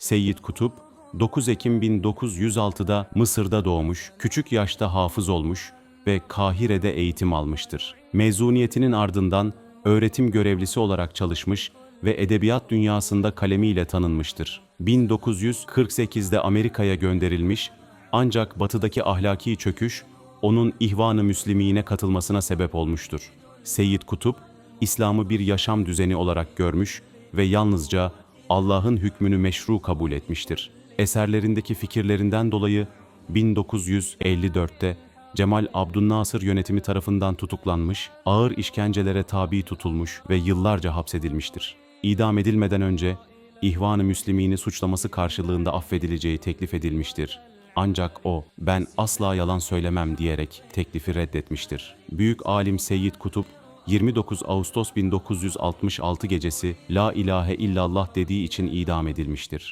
Seyyid Kutup, 9 Ekim 1906'da Mısır'da doğmuş, küçük yaşta hafız olmuş ve Kahire'de eğitim almıştır. Mezuniyetinin ardından öğretim görevlisi olarak çalışmış ve edebiyat dünyasında kalemiyle tanınmıştır. 1948'de Amerika'ya gönderilmiş ancak batıdaki ahlaki çöküş onun İhvan-ı Müslimiğine katılmasına sebep olmuştur. Seyyid Kutup, İslam'ı bir yaşam düzeni olarak görmüş ve yalnızca Allah'ın hükmünü meşru kabul etmiştir. Eserlerindeki fikirlerinden dolayı 1954'te Cemal Abdülnasır yönetimi tarafından tutuklanmış, ağır işkencelere tabi tutulmuş ve yıllarca hapsedilmiştir. İdam edilmeden önce İhvan-ı Müslimini suçlaması karşılığında affedileceği teklif edilmiştir. Ancak o, ben asla yalan söylemem diyerek teklifi reddetmiştir. Büyük alim Seyyid Kutup, 29 Ağustos 1966 gecesi La ilahe illallah dediği için idam edilmiştir.